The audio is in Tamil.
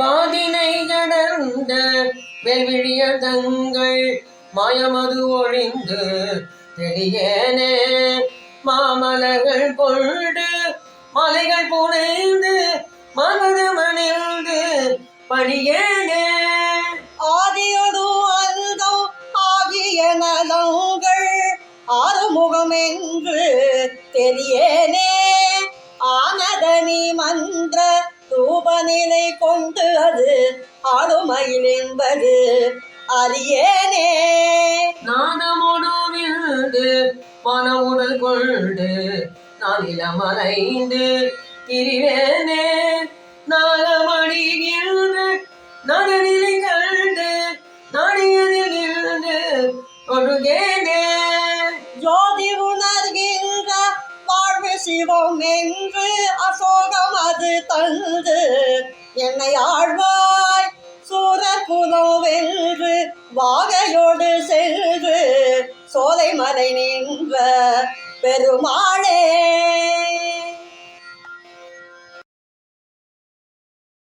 வாதினை கடந்த வெல்விழிய தங்கள் மாயமது ஒழிந்து தெரியனே மாமலர்கள் கொண்டு மலைகள் புனைந்து மனது மணிந்து பணியேனே ஆதியது அந்தம் ஆகிய நலங்கள் ஆறுமுகம் என்று தெரியேனே. ஆனதனி மன்ற ரூபநிலை கொண்டு அது ஆளுமையில் என்பது அறியேனே நாதமோடு பண உடல் கொண்டு நான் இளமலைந்து திரிவேனே நாகமணிகின்ற நடனிலை கண்டு நடிகரில் இருந்து ஒழுகேனே சிவம் என்று அசோகம் அது தந்து என்னை ஆழ்வாய் சூரர் புலவென்று வாகையோடு சென்று சோலை மறை நின்ற பெருமாளே.